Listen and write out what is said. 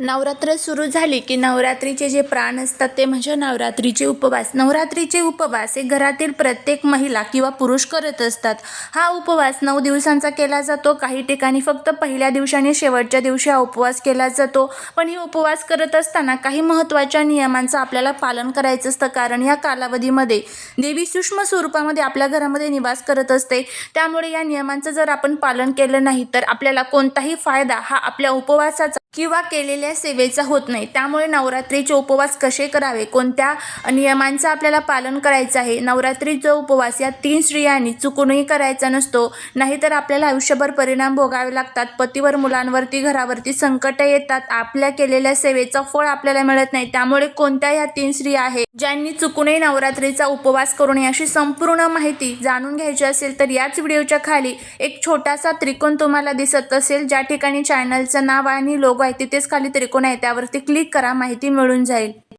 नवरात्र सुरू झाली की नवरात्रीचे जे प्राण असतात ते म्हणजे नवरात्रीचे उपवास. नवरात्रीचे उपवास हे घरातील प्रत्येक महिला किंवा पुरुष करत असतात. हा उपवास नऊ दिवसांचा केला जातो. काही ठिकाणी फक्त पहिल्या दिवशी आणि शेवटच्या दिवशी हा उपवास केला जातो. पण ही उपवास करत असताना काही महत्त्वाच्या नियमांचं आपल्याला पालन करायचं असतं. कारण या कालावधीमध्ये देवी सूक्ष्म स्वरूपामध्ये आपल्या घरामध्ये निवास करत असते. त्यामुळे या नियमांचं जर आपण पालन केलं नाही तर आपल्याला कोणताही फायदा हा आपल्या उपवासाचा किंवा केलेल्या सेवेचा होत नाही. त्यामुळे नवरात्रीचे उपवास कसे करावे? कोणत्या नियमांचं आपल्याला पालन करायचं आहे? नवरात्रीचा उपवास या तीन स्त्रियांनी चुकूनही करायचा नसतो. नाहीतर आपल्याला आयुष्यभर परिणाम भोगावे लागतात. पतीवर मुलांवरती घरावरती संकट येतात. आपल्या केलेल्या सेवेचं फळ आपल्याला मिळत नाही. त्यामुळे कोणत्या या तीन स्त्रिया आहेत ज्यांनी चुकूनही नवरात्रीचा उपवास करू नये अशी संपूर्ण माहिती जाणून घ्यायची असेल तर याच व्हिडिओच्या खाली एक छोटासा त्रिकोण तुम्हाला दिसत असेल. ज्या ठिकाणी चॅनलचं नाव आणि लोगो आहे तिथेच खाली त्रिकोण आहे त्यावरती क्लिक करा माहिती मिळून जाईल.